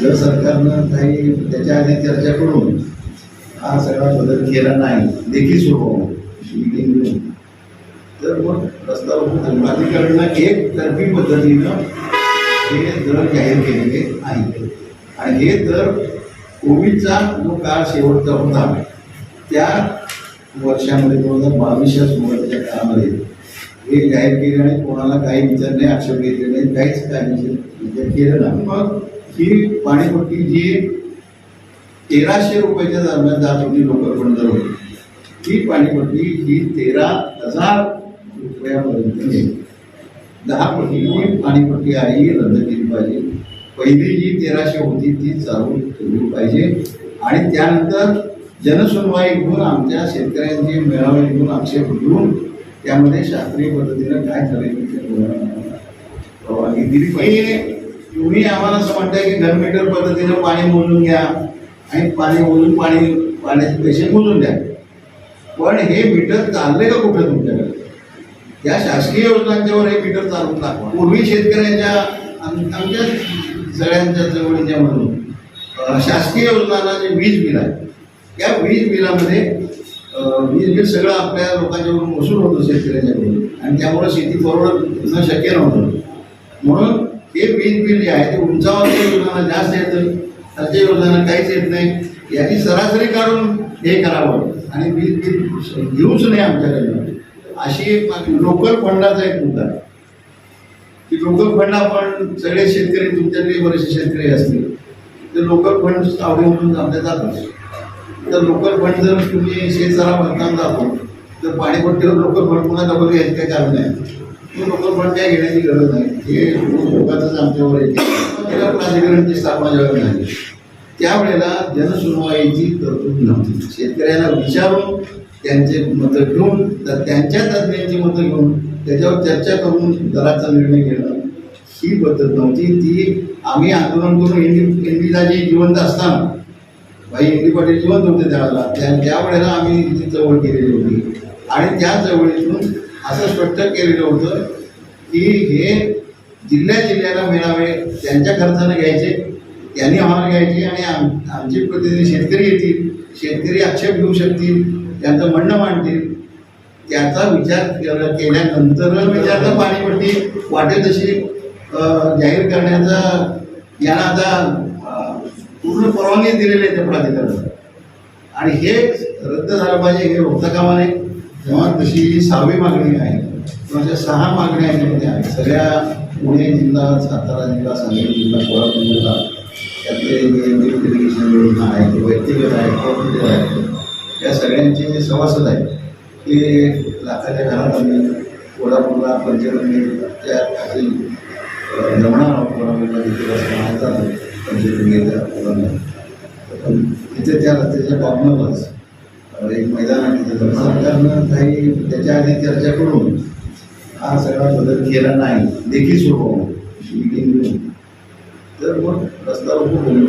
जर सरकारनं काही त्याच्या आधी चर्चा करून हा सगळा बदल केला नाही देखील स्वभाव तर मग रस्ता प्राधिकरणानं एक तर्फी पद्धतीनं हे दर जाहीर केलेले आहे आणि हे दर कोविडचा जो काळ शेवटचा होता त्या वर्षामध्ये दोन हजार बावीसच्या सुरुवातीच्या काळामध्ये हे जाहीर केले आणि कोणाला काही विचार नाही आक्षेप घेतले नाही काहीच काही विचार केलं नाही मग ही पाणीपट्टी जी तेराशे रुपयाच्या दरम्यान जात होती लोकल दर होती ही पाणीपट्टी ही तेरा हजार रुपयापर्यंत दहा पट्टी पाणीपट्टी आहे ही रद्द केली पाहिजे. पहिली जी तेराशे होती ती चालू ठेवली पाहिजे. आणि त्यानंतर जनसुनवाई घेऊन आमच्या शेतकऱ्यांचे मेळावे घेऊन आक्षेप घेऊन त्यामध्ये शास्त्रीय पद्धतीनं काय ठरेल परवानगी दिली पाहिजे. तुम्ही आम्हाला असं म्हणताय की घनमीटर पद्धतीनं पाणी मोजून घ्या. आणि पाणी मोजून पाणी पाण्याचे पैसे मोजून द्या. पण हे मीटर चालले का कुठं तुमच्याकडे? या शासकीय योजनांच्यावर हे मीटर चालून दाखवा. पूर्वी शेतकऱ्यांच्या आम- आमच्या सगळ्यांच्या जवळच्या म्हणून शासकीय योजनांना जे वीज बिल आहे या वीज बिलामध्ये वीज बिल सगळं आपल्या लोकांच्याकडून वसूल होतं शेतकऱ्यांच्याकडून आणि त्यामुळे शेती परवडणं शक्य नव्हतं. म्हणून हे वीज बिल जे आहे ते उंचावर योजना जास्त येतं खालच्या योजना काहीच येत नाही. याची सरासरी काढून हे करावं आणि वीज बिल घेऊच नाही आमच्याकडनं. अशी एक लोकल फंडाचा एक मुद्दा आहे. की लोकल फंड आपण सगळे शेतकरी तुमच्याकडे बरेचसे शेतकरी असतील ते लोकल फंड आवडी म्हणून आमच्या जातात. तर लोकल फंड जर तुम्ही शेतसारा बांधकाम जातो तर पाणीपट्टीवर लोकल फंड पुन्हा डबल घ्यायचं काही कारण नाही. लोकल फंड काय घेण्याची गरज नाही. हे लोकांचंच आमच्यावर येते त्याला प्राधिकरणची स्थापना ज्यावेळेला झाली त्यावेळेला जनसुनवाईची तरतूद नव्हती. शेतकऱ्यांना विचारून त्यांचे मतं घेऊन तर त्यांच्या तज्ज्ञांची मतं घेऊन त्याच्यावर चर्चा करून दराचा निर्णय घेणं ही पद्धत नव्हती. ती आम्ही आंदोलन करून इंडी इंदिराजी जिवंत असताना भाई इंदी पाटील जिवंत होते त्यावेळेला. त्या त्यावेळेला आम्ही ती चळवळ केलेली होती. आणि त्या चळवळीतून असं स्पष्ट केलेलं होतं की हे जिल्ह्या जिल्ह्याला मिळावे त्यांच्या खर्चानं घ्यायचे त्यांनी आम्हाला घ्यायचे आणि आम आमचे प्रतिनिधी शेतकरी येतील शेतकरी आक्षेप घेऊ शकतील त्यांचं म्हणणं मांडतील. त्याचा विचार केला केल्यानंतर पाणी पाणीपट्टी वाटेल तशी जाहीर करण्याचा यांना आता पूर्ण परवानगी दिलेली आहे त्या प्राधिकरणाला आणि हे रद्द झालं पाहिजे हे होता कामा नये. तेव्हा तशी सहावी मागणी आहे. किंवा सहा मागण्या याच्यामध्ये आहेत सगळ्या पुणे जिल्हा सातारा जिल्हा सांगली जिल्हा कोल्हापूर जिल्हा त्यातले इरिगेशन योजना आहेत व्यक्तिगत आहेत कॉर्पोरेटिव्ह आहेत या सगळ्यांचे जे सभासद आहेत ते लाखाच्या घरात आम्ही कोल्हापूरला पंचगंगे त्या खाली जमणा कोल्हापूरला तिथे रस्ता पंचगंगेच्या कोल्हापूरला पण तिथे त्या रस्त्याच्या कॉर्नरलाच एक मैदान आहे तिथं. सरकारनं काही त्याच्या आधी चर्चा करून हा सगळा बदल केला नाही. देखील स्वभाव मिटिंग तर मग रस्ता रोखून